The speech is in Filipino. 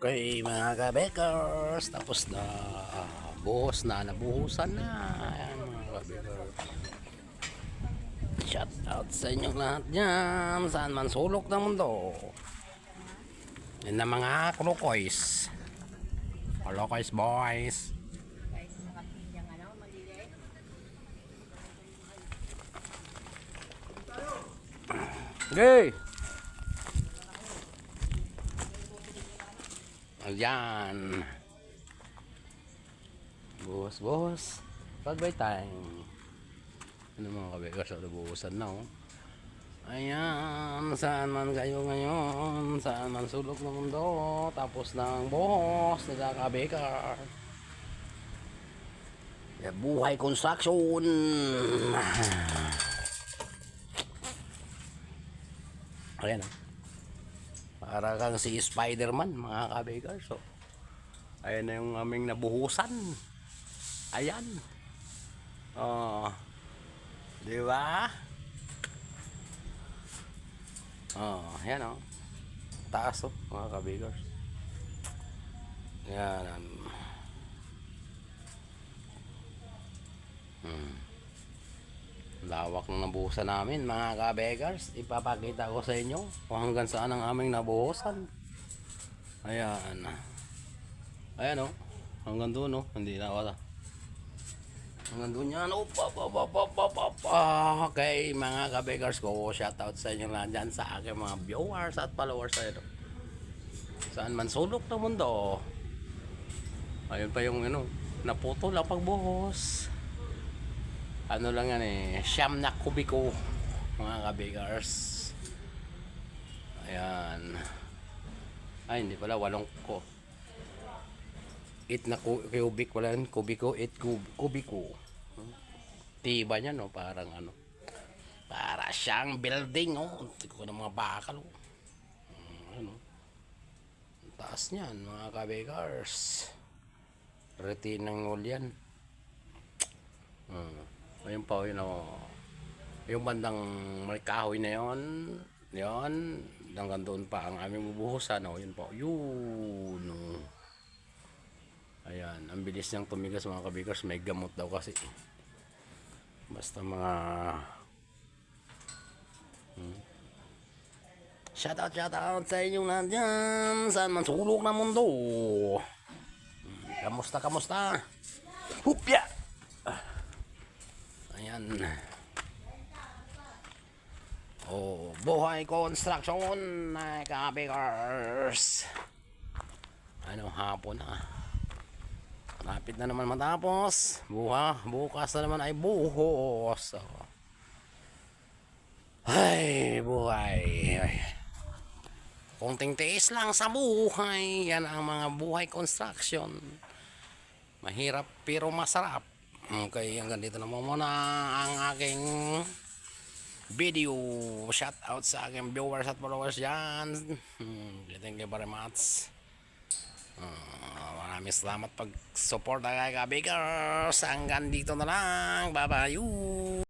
Okay mga kabekers, tapos na buhos na, nabuhusan na. Ayan mga kabekers. Shout out sa inyong lahat dyan, saan man sulok ng mundo. Yan na mga krokoys. Krokoys boys. Okay. Ayan. Buhos, buhos. Pagbay time. Ano mga kabekers, sa buhusan na oh. Ayan, saan man kayo ngayon, saan man sulok ng mundo, tapos ng buhos. Yeah, buhay construction. Ayan oh. Para kang si Spider-Man, mga kabekars. So, ayan na yung aming nabuhusan. Ayan. Oh. Di ba? Oh, ayan oh. Taas oh, mga kabekars. Yan. Um, hmm. Lawak ng nabuhusan namin mga kabekars. Ipapakita ko sa inyo kung hanggang saan ang aming nabuhusan. Ayan. Ayan oh. Hanggang doon oh. Hindi na wala. Hanggang doon yan. Oh, pa, pa, pa, pa, pa, pa, pa. Okay mga kabekars ko. Shout out sa inyo lang dyan sa aking mga viewers at followers sa ito. Saan man sulok ng mundo. Ayun pa yung ano. Naputo lang pagbuhos ano lang yan eh, siyam na kubiko mga kabigars. Ayan. Ay, hindi pala, walong ko. 8 na cubic wala yun, kubiko, 8 kub kubiko. Tiba niya, no? Parang ano. Para siyang building, oh. Ko ng mga bakal, oh. Hmm, Ano. Taas niyan, mga kabigars. Retinang yan. Hmm. Ayun pa, yun o. Yung bandang may kahoy na yon, yon, hanggang doon pa ang aming bubuhusan. O, yun po, yun. o. Ayan, ang bilis niyang tumigas mga kabikers. May gamot daw kasi. Basta mga... Hmm. Shout out, shout out sa inyong nandyan. Saan man sulok ng mundo. Hmm, Kamusta, kamusta? Hupya! Ayan. Oh, buhay construction na kabikers. Ano, hapon na. Lapit na naman matapos. Buha, bukas na naman ay buhos. Oh. Ay, buhay. Ay. Konting tiis lang sa buhay. Yan ang mga buhay construction. Mahirap pero masarap. Okay, hanggang dito naman muna ang aking video. Shout out sa aking viewers at followers dyan. Hmm, thank you very much. Uh, maraming salamat pag support kay kabigers. Hanggang dito na lang. Bye-bye.